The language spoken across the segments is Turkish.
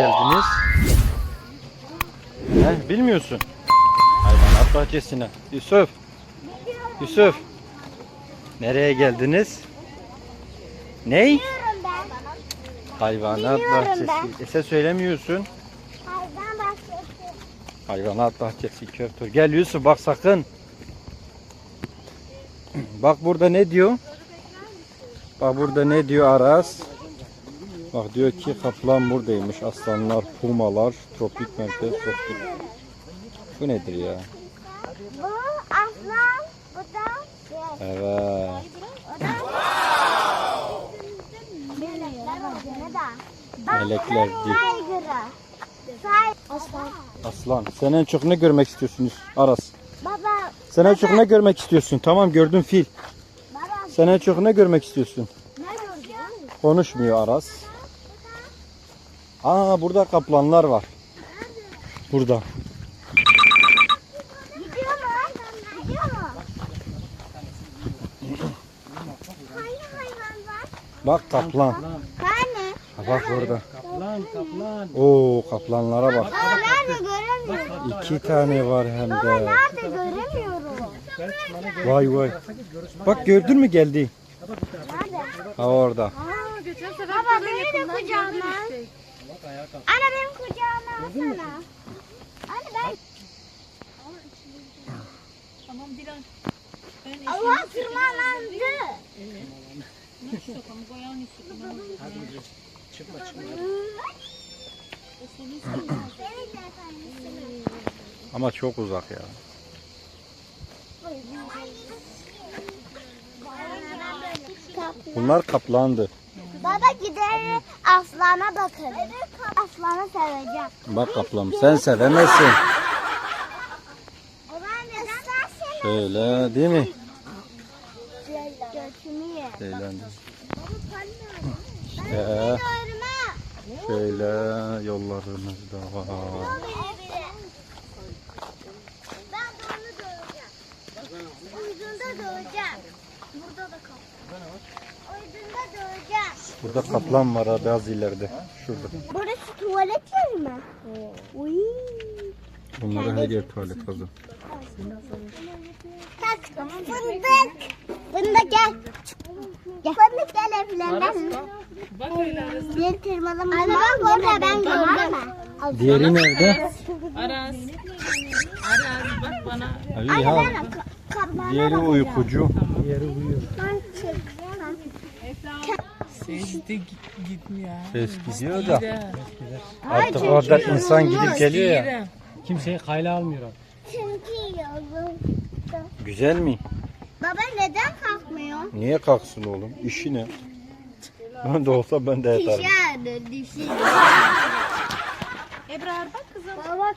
geldiniz? He, bilmiyorsun. Hayvanat bahçesine. Yusuf. Yusuf. Nereye geldiniz? Ney? Hayvanat Biliyorum bahçesi. E sen söylemiyorsun. Hayvan bahçesi. Hayvanat bahçesi köftür. Gel Yusuf bak sakın. Bak burada ne diyor? Bak burada ne diyor Aras? Bak diyor ki kaplan buradaymış. Aslanlar, pumalar, tropik merkez, tropik. Bu nedir ya? Bu aslan. Bu da şey. Evet. O da melekler değil. Aslan. Aslan. Sen en çok ne görmek istiyorsunuz Aras? Baba. Sen en çok ne görmek istiyorsun? Tamam gördüm fil. Baba. Sen en çok ne görmek istiyorsun? Ne gördün? Konuşmuyor Aras. Aa burada kaplanlar var. Burada. Gidiyor mu? Gidiyor mu? Hayvan var? Bak kaplan. Hani? Ha, bak burada. Kaplan kaplan. Oo kaplanlara bak. Aa, nerede göremiyorum. İki tane var hem Baba de. nerede göremiyorum. Vay vay. Bak gördün mü geldi? Nerede? Ha orada. Aa, geçen sefer Baba beni de yakından kucağına. gördük işte. Ana benim kucağıma alsana. Anne ben Tamam Dilan. Ben Allah tırmanandı. eşim sokamı koyan. Çıkma çıkma. Ama çok uzak ya. Bunlar kaplandı. Baba gider aslana bakarım. Aslanı seveceğim. Bak kaplan sen sevemezsin. Şöyle değil mi? Götümü ye. Şöyle. Yollarımız da var. Ben de onu döveceğim. Uydunda döveceğim. Burada da kal. Burada kaplan var ha biraz ileride. Şurada. Burası tuvalet yeri mi? Uy. Bunlara her yer tuvalet kızım. Tak. Fındık. Fındık gel. Gel. Fındık gel evlerinden. Bak öyle arası. Bir tırmalama. Bak orada ben gördüm. Diğeri nerede? Aras. Aras bak bana. Ali. Kapağına Diğeri uykucu. Diğeri uyuyor. Ses de git- gitmiyor. Ses gidiyor da. İğrenç. Artık orada insan gidip geliyor ya. İğrenç. Kimseye kayla almıyor. Çünkü yolum. Güzel mi? Baba neden kalkmıyor? Niye kalksın oğlum? İşi ne? Ben de olsa ben de yatarım. Dışarı dışarı. Ebrar bak kızım. Baba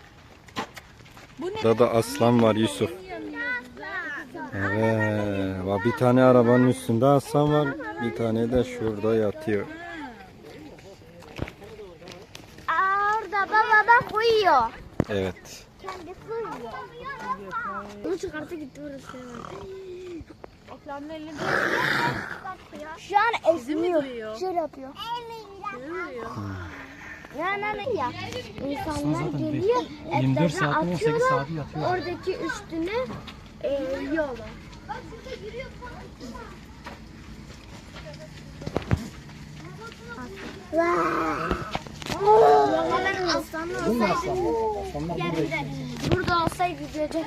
Burada da aslan var Yusuf. Evet. Bak bir tane arabanın üstünde aslan var. Bir tane de şurada yatıyor. Aa, orada baba bak uyuyor. Evet. Kendisi uyuyor. Onu çıkarttı gitti orası. Şu an duyuyor. Şöyle yapıyor. Yani hani ya insanlar geliyor 24 etrafına saatin 18 atıyorlar, saati yatıyor. Oradaki üstüne e, yiyorlar. Hemen aslanla olsaydı Burada olsaydı görecek.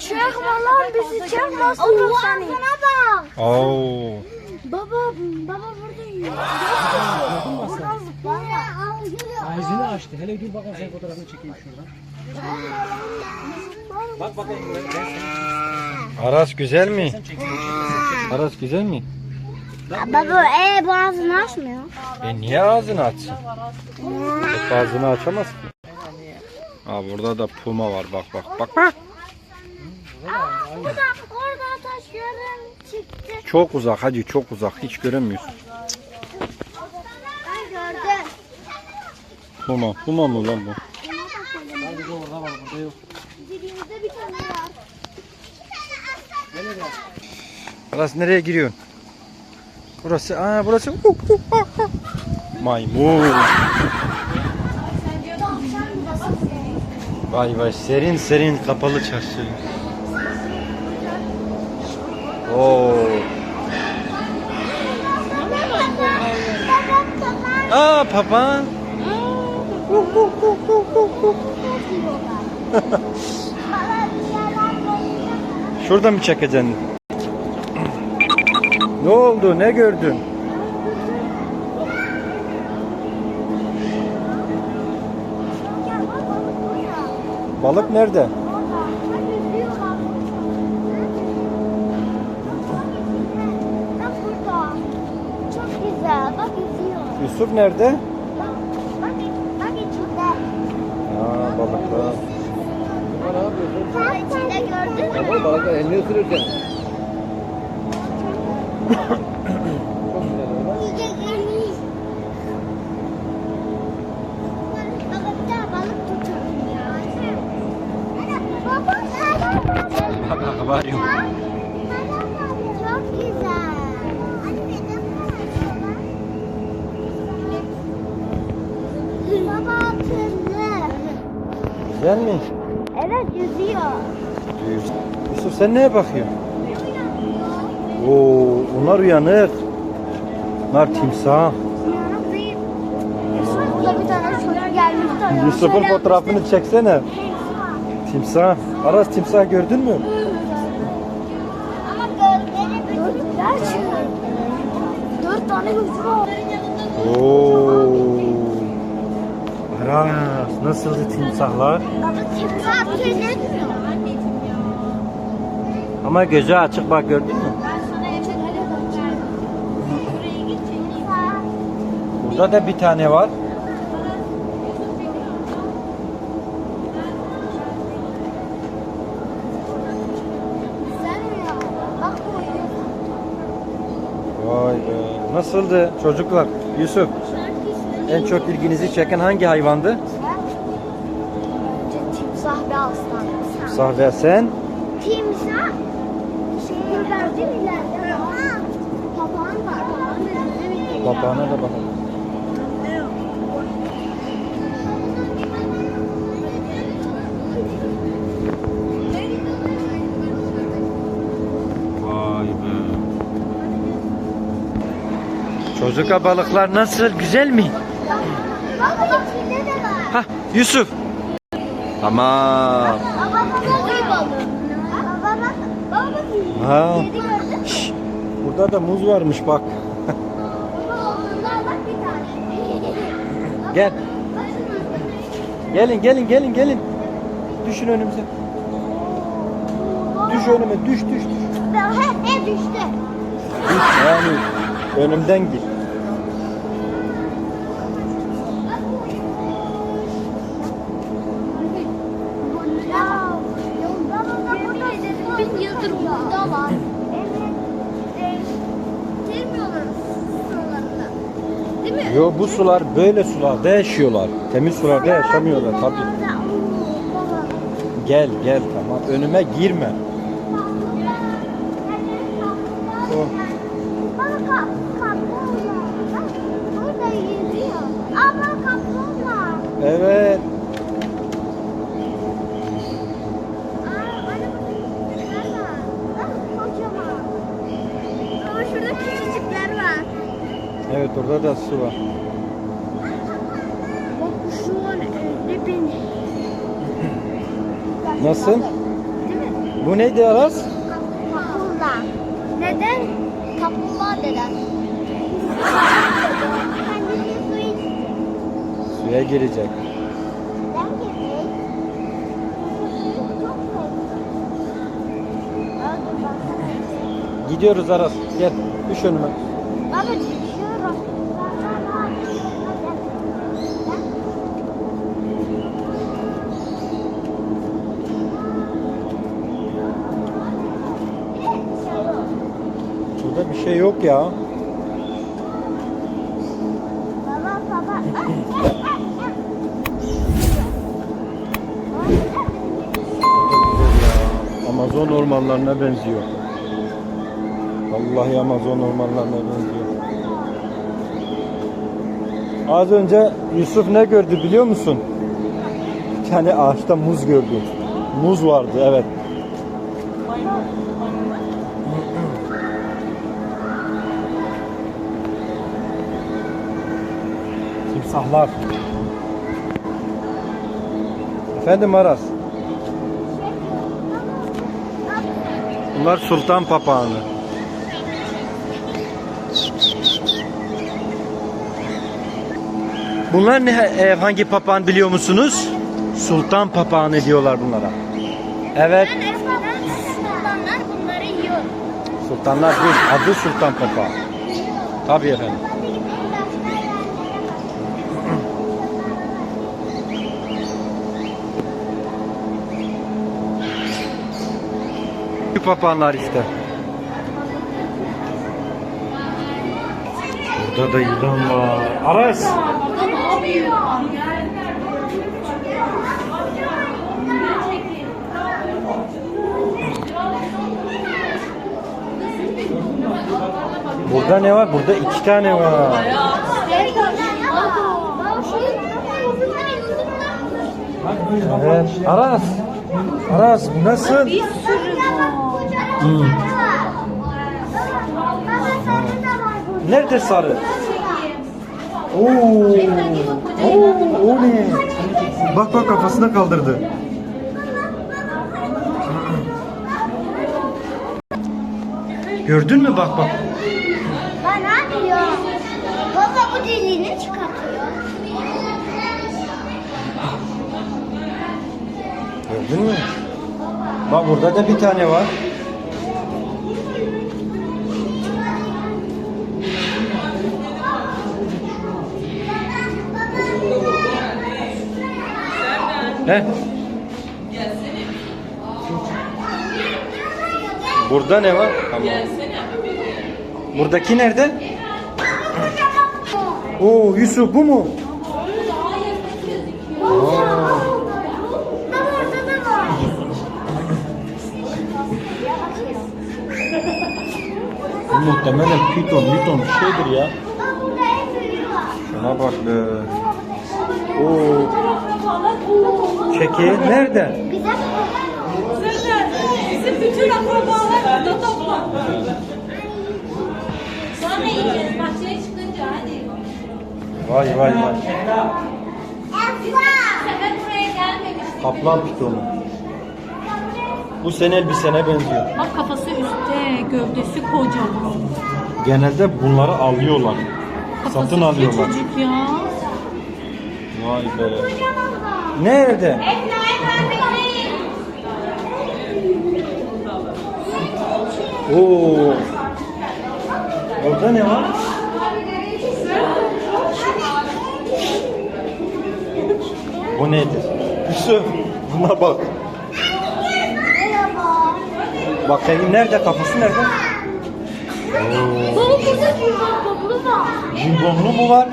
Çekme lan bizi çekme. Allah sana bak. Oo. Baba baba burada yiyor. Buradan açtı. Hele dur bakalım sen fotoğrafını çekeyim şuradan. Bak bakalım Aras güzel mi? Aras güzel mi? Baba e bu ağzını açmıyor. E niye ağzını açsın? Hep ağzını açamaz ki. Aa burada da puma var bak bak bak bak. Bu da orada taşların çıktı. Çok uzak hacı çok uzak hiç göremiyorsun. Ben gördüm. Puma puma mı lan bu? Hadi orada var burada yok. Dibimizde bir tane var. Aras nereye giriyorsun? Burası aa burası uh, uh, maymun. Vay vay serin serin kapalı çarşı. Oo. Aa papağan. Şurada mı çekeceksin? Ne oldu? Ne gördün? Balık nerede? Yusuf nerede? Bak, bak, bak içinde. Aa balıklar. Sen içinde gördün mü? Ama balıklar elini ısırırken. Yiyecek yemiş. Baba bir daha balık tutalım ya. Baba sen Var yok. Çok güzel. Anne ne Baba akıllı. Güzel mi? Evet yüzüyor. Yusuf sen neye bakıyorsun? Oo, onlar uyanık. Bunlar timsah. Burada bir tane çocuk gelmişti. Yusuf'un fotoğrafını çeksene. Timsah. Aras timsah gördün mü? Dört tane gözü var. Oo. Aras nasıldı timsahlar? Baba timsah kirletmiyor. Ama gözü açık bak gördün mü? Burada da bir tane var. Sen ya. Bak bu uyuyor. Vay be. Nasıldı çocuklar? Yusuf en çok ilginizi çeken hangi hayvandı? Aslan. Timsah ve sen? Timsah şey gördün mü ileride? Papağan var. Papağana da bakalım. Vay be. Çocuk balıklar nasıl? Güzel mi? Bak içinde de var. Hah Yusuf. Bak. Ha. Şş, Burada da muz varmış bak. Gel. Gelin gelin gelin gelin. Düşün önümüze. Düş önüme düş düş düş. He he düştü. Düş yani önümden git. Yo bu sular böyle sularda yaşıyorlar. Temiz sularda yaşamıyorlar tabii. Gel gel tamam önüme girme. Oh. Baba kap, kaplumbağa. Bak, Burada yüzüyor. Aa bak kaplumbağa. Evet. Aa anne burada küçükler var. Bak kocaman. Ama şurada küçücükler var. Orada da su var. Bak şu an evde bin. Nasıl? Değil mi? Bu neydi Aras? Kaplumbağa. Neden? Kaplumbağa içti. Suya girecek. Bakalım. Gidiyoruz Aras. Gel düş önüme. Baba düşüyorum. Burada bir şey yok ya. Baba baba. Amazon ormanlarına benziyor. Vallahi Amazon ormanlarına benziyor. Az önce Yusuf ne gördü biliyor musun? bir tane ağaçta muz gördüm. Muz vardı evet. Timsahlar. Efendim Aras. Bunlar sultan papağanı. Bunlar ne e, hangi papağan biliyor musunuz? Sultan papağanı diyorlar bunlara. Evet. Sultanlar bunları yiyor. Sultanlar değil, adı sultan papağan. Tabii efendim. Papağanlar işte. Burada da yılan var. Aras. Burada ne var? Burada iki tane var. Evet. Aras. Aras bu nasıl? Hmm. Nerede sarı? Oo. Oo, o ne? Bak bak kafasına kaldırdı. Gördün mü bak bak. Ne yapıyor? Baba bu deliğini çıkartıyor. Gördün mü? Bak burada da bir tane var. Ne? Burada ne var? Tamam. Buradaki nerede? Oo Yusuf bu mu? Aa. Muhtemelen piton, piton bir şeydir ya. Şuna bak be. Oo. Çeki nerede? Bizim bütün akrabalar burada topla. Sonra yiyeceğiz bahçeye çıkınca hadi. Vay vay vay. Kaplan pitonu. Bu sene elbisene benziyor. Bak kafası üstte, gövdesi kocaman. Genelde bunları alıyorlar. Satın alıyorlar. Çocuk ya. Vay be. Nerede? Oo. Orada ne var? Bu nedir? Yusuf, buna bak. Merhaba. Bakayım nerede? Kafası nerede? Baba burada toplu var. Cimbomlu mu var?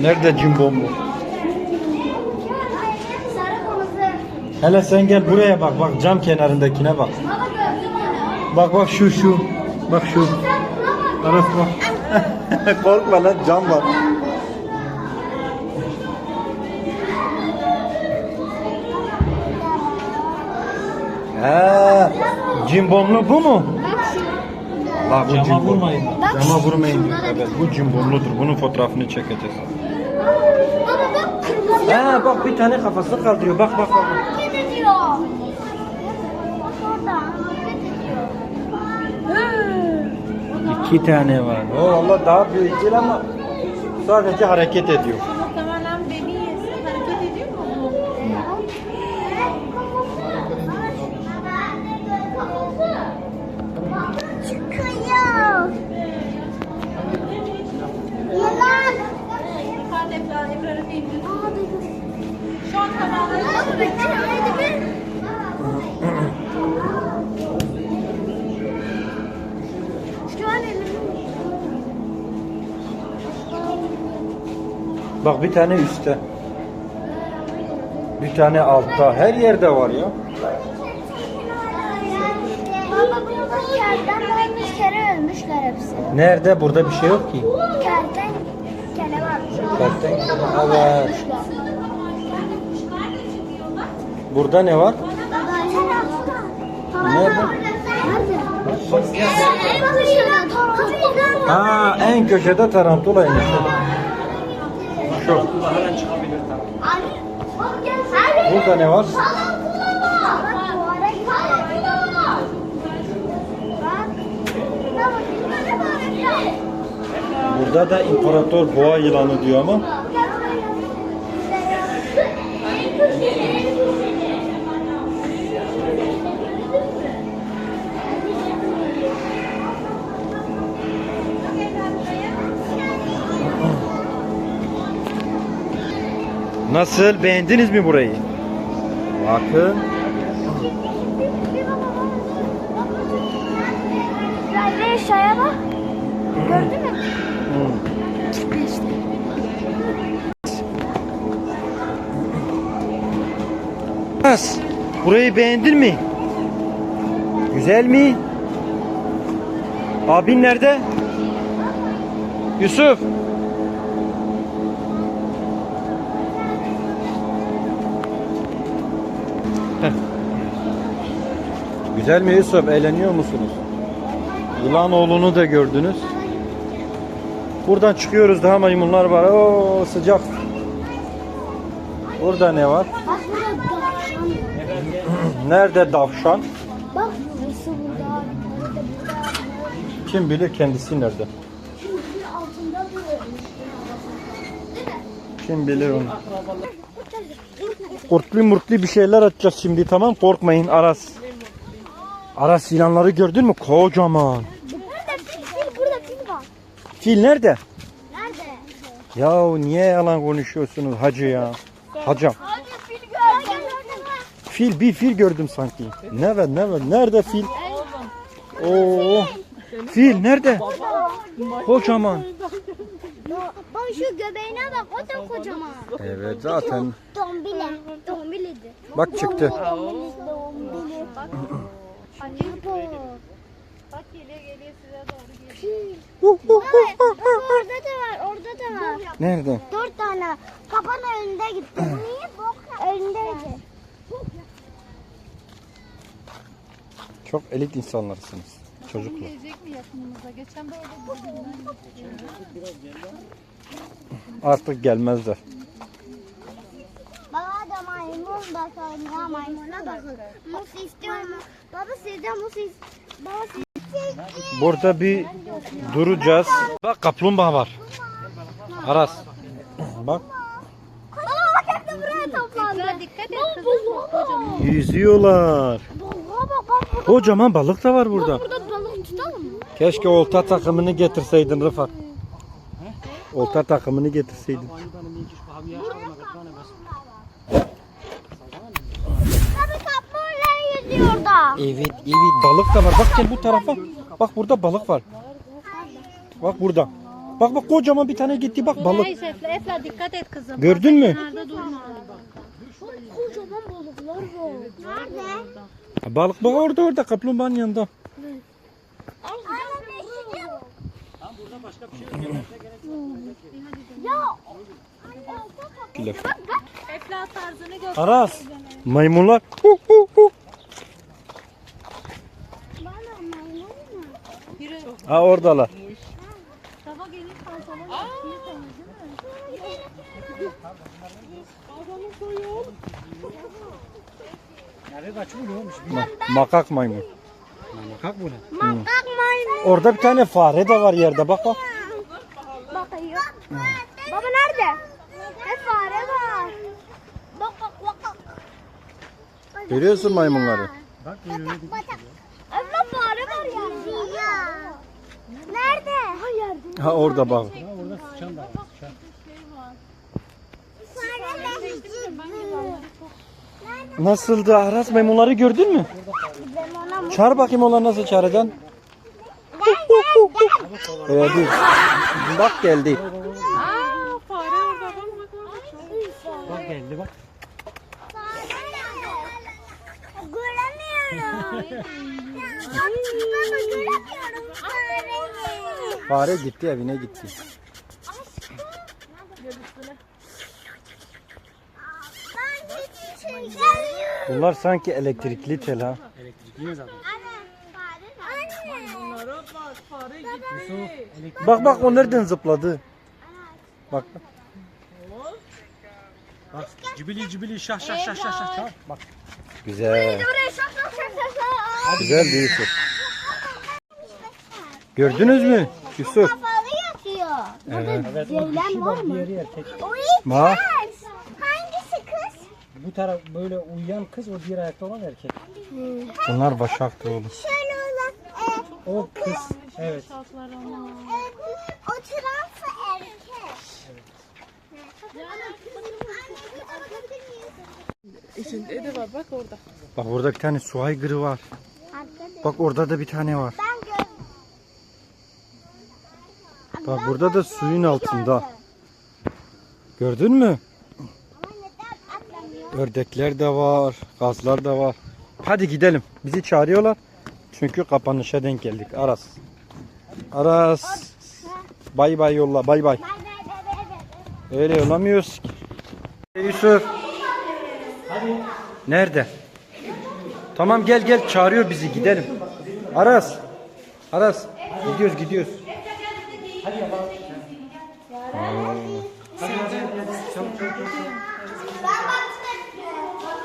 Nerede cimbomlu? Hele sen gel buraya bak. Bak cam kenarındakine bak. Bak bak şu şu. Bak şu. Bak. Aras bak. Korkma lan cam var. He, cimbomlu bu mu? Bak şu. Bak bu Cama vurmayın. Cama vurmayın diyor. Evet bu cimbomludur. Bunun fotoğrafını çekeceğiz. Baba bak kırmızı. He bak bir tane kafasını kaldırıyor. Bak bak bak. Hareket ediyor. Bak orada hareket ediyor. İki tane var. O Allah daha büyük değil ama sadece hareket ediyor. Bak bir tane üstte. Bir tane altta. Her yerde var ya. Baba burada kerden ölmüş kere ölmüşler hepsi. Nerede? Burada bir şey yok ki. Kerden, Kertenkele varmış. Evet. Burada ne var? Nerede? Ha en köşede Hemen çıkabilir tabii. Burada ne var? Burada da imparator boğa yılanı diyor ama Nasıl? Beğendiniz mi burayı? Bakın. Ve aşağıya bak. Gördün mü? Aras, burayı beğendin mi? Güzel mi? Abin nerede? Yusuf. Güzel mi Yusuf? Eğleniyor musunuz? Yılan oğlunu da gördünüz. Buradan çıkıyoruz daha maymunlar var. Oo sıcak. Burada ne var? Bak burada tavşan. Nerede davşan? Bak burası burada. Burada burada. Kim bilir kendisi nerede? Kim bilir onu. Kurtlu murtlu bir şeyler atacağız şimdi tamam korkmayın Aras. Aras yılanları gördün mü? Kocaman. Burada fil, fil, burada fil var. Fil nerede? Nerede? Ya niye yalan konuşuyorsunuz hacı ya? Hacam. Hadi fil gördüm. Fil bir fil gördüm sanki. Nerede nerede nerede fil? Oo. Fil nerede? Kocaman. Bak şu göbeğine bak o da kocaman. Evet zaten. Dombili. Dombiliydi. Bak çıktı. Dombili. Dombili. Bak. Bak geliyor geliyor size doğru geliyor. Bak, orada da var, orada da var. Nerede? Dört tane. Kapan önünde gitti. Bu niye bok? Önündeydi. Çok elit insanlarsınız. Çocuklar. Gelecek mi yakınımıza? Geçen böyle Artık gelmezler. Baba da maymun bakalım ya maymuna bakın. Mus istiyor mu? Baba sizden mus istiyor. Baba siz Burada bir duracağız. Bak kaplumbağa var. Aras. Bak yüzüyorlar. Burada. Kocaman balık da var burada. Burada balık tutalım mı? Keşke olta takımını getirseydin Rıfat. Olta takımını getirseydin. Tabii kaplumbağalar yüzüyor da. Evet, evet balık da var. Bak gel bu tarafa. Bak burada balık var. Bak burada. Bak bak kocaman bir tane gitti bak balık. Neyse Efla, Efla dikkat et kızım. Gördün mü? Durma. Kocaman balıklar var. Nerede? Balık bak orada orada kaplumbağanın yanında. Efla tarzını gör. Aras. Maymunlar. Hu, hu, hu. Bana maymun mu? Yürü. Ha oradalar. Sabah gelin pantolon. Nerede kaçıyor olmuş? Ma- makak maymun. Kalk bu ne? Makak maymun. Orada bir tane fare de var yerde bak bak. Bakıyor. Baba nerede? Hep fare var. Bak bak bak. Görüyorsun maymunları. Bak yürüyor. Batak. Ama fare var yerde. Ya. Nerede? Ha orada bak. Ha orada sıçan da var. Sıçan. Nasıldı Aras maymunları gördün mü? Çağır bakayım onları nasıl çağıracaksın? Değil. Bak geldi. Aa fare orada bak bak bak. Bak geldi bak. Göremiyorum. Baba göremiyorum fareyi. Fare gitti evine gitti. Bunlar sanki elektrikli tel ha. Elektrikli zaten. Anne. Anne. Bunlara bak. Bak bak o nereden zıpladı. Bak bak. Bak cibili cibili şah şah şah şah şah. şah. Bak. Güzel. Güzel bir Yusuf. Gördünüz mü Yusuf? Kafalı yatıyor. Evet. Evet o Ceylan var mı? diğeri erkek. Uy. Bak. Hangisi kız? Bu taraf böyle uyuyan kız o diğer ayakta olan erkek. Bunlar başaktı oğlum. Şöyle olan. E, O kız. Evet. e, oturansa erkek. İçinde de var bak orada. Bak orada bir tane su aygırı var. Bak orada da bir tane var. Bak burada da suyun altında. Gördün mü? Ördekler de var, gazlar da var. Hadi gidelim. Bizi çağırıyorlar. Çünkü kapanışa denk geldik. Aras. Aras. Bay bay yolla. Bay bay. Öyle yollamıyoruz. Yusuf. Nerede? Tamam gel gel çağırıyor bizi gidelim. Aras. Aras. Gidiyoruz gidiyoruz.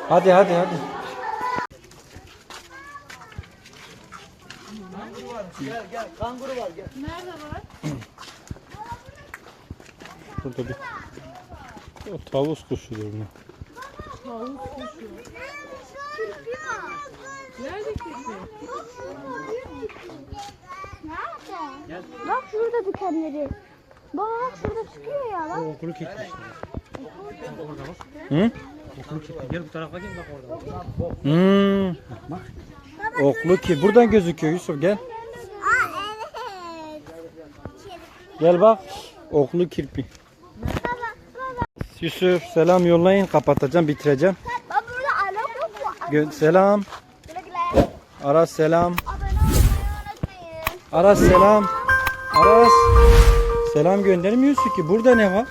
Hadi hadi hadi. Burada bir o tavus kuşudur mu? Nerede kirpi? Nerede? Bak şurada dikenleri. Bak şurada çıkıyor ya O bak. okulu kilitli işte. Bak orada bak. Hı? Okulu kilitli. Gel bu tarafa gel bak orada. Bak. Hmm. Oklu ki buradan gözüküyor Yusuf gel. Aa evet. Gel bak. Oklu kirpi. Baba baba. Yusuf selam yollayın kapatacağım bitireceğim. Bak? Gö- selam. Aras selam. Aras selam. Aras. Selam göndermiyorsun ki. Burada ne var?